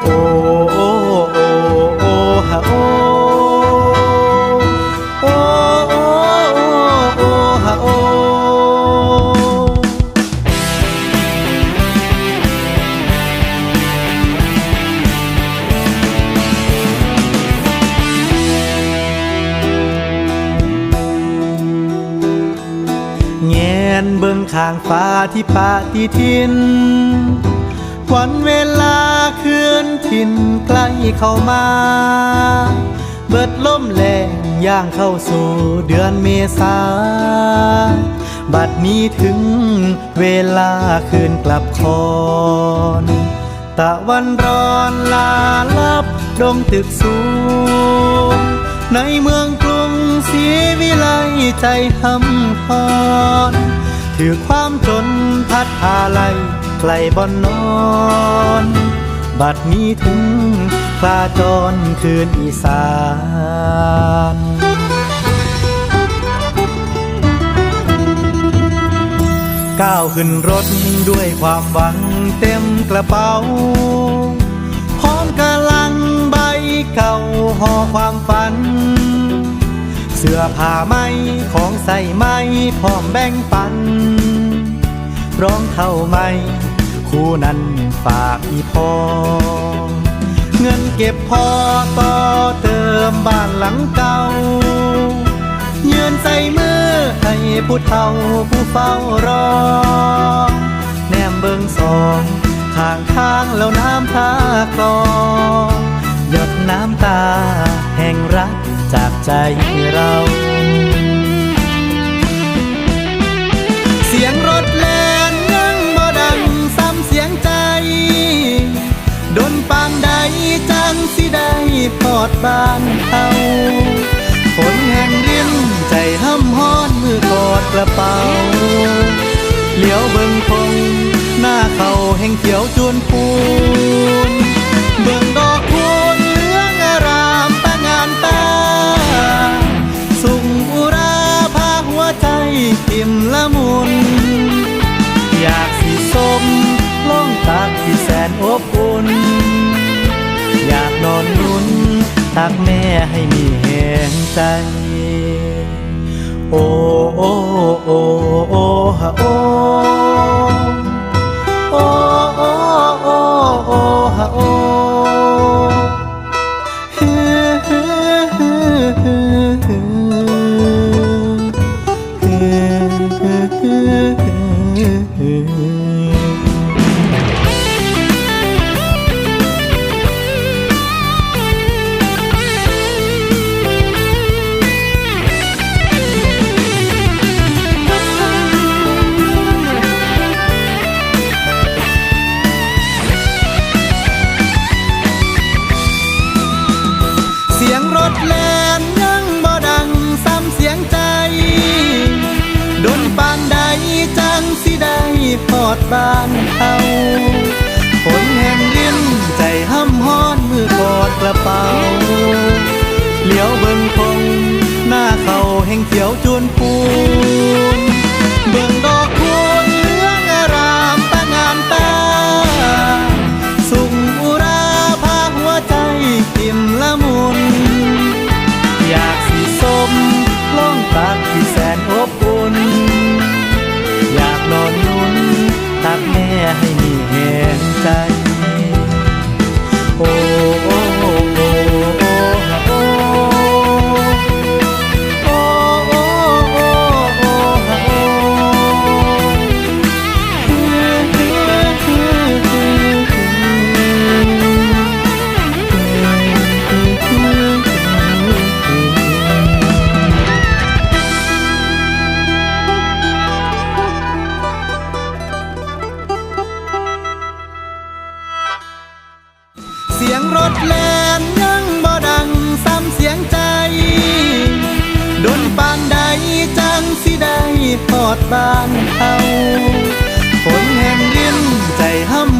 โอ้โอ้โอ้โอ้ฮะโอ้โอ้โอ้โอ้โอ้ฮะโอ้แงนเบิ่งข้างฟ้าที่ปาฏิทิน วันเวลาคืนทินใกล้เข้ามา เบิดล่มแรงย่างเข้าสู่เดือนเมษา บัดนี้ถึงเวลาคืนกลับคอนตะวันร้อนลาลับดงตึกสูง ในเมืองกรุงศรีวิไลใจหำฮอนถือความจนพัดพาไล ไกลบ่อนนอน บัดนี้ถึงคลาจรคืนอีสานก้าวขึ้นรถด้วยความหวังเต็มกระเป๋า พร้อมกำลังใบเก่าห่อความฝัน เสื้อผ้าไหมของใส่ไหมพร้อมแบ่งปัน ร้องเท่าไหมคู่นั้นฝากอีพอ เงินเก็บพอต่อเติมบ้านหลังเก่ายืนใส่มือให้ผู้เฒ่าผู้เฝ้ารอ แนมเบิงสองทางทางแล้วน้ำตาคลอหยดน้ำตาแห่งรักจากใจเรา บ้านเฮาฝนแห่งรินใจห้ำฮ้อนมือกอดกระเป๋าเหลียวเบิ่งคงหน้าเขาแห่งเขียวจวนพู ตักแม่ให้มีแหงใจ โอ้โอ้โอ้โอ้ฮะโอ้ เหลียวเบิ่งคง หน้าเขาแห่งเขียวจวนพูนเบิ่งดอกคูณเหลืองอารามตางานตา สุงอุราพาหัวใจทิมละมุน อยากสิสมล่องตักที่แสนอบอุ่น อยากนอนนุ่นตักแม่ให้มีแหงใจ เสียงรถแลนยังบ่ดังซ้ำเสียงใจ ดนปานใดจังสิได้พอดบ้านเฮาฝนแห่งดินใจห้ำ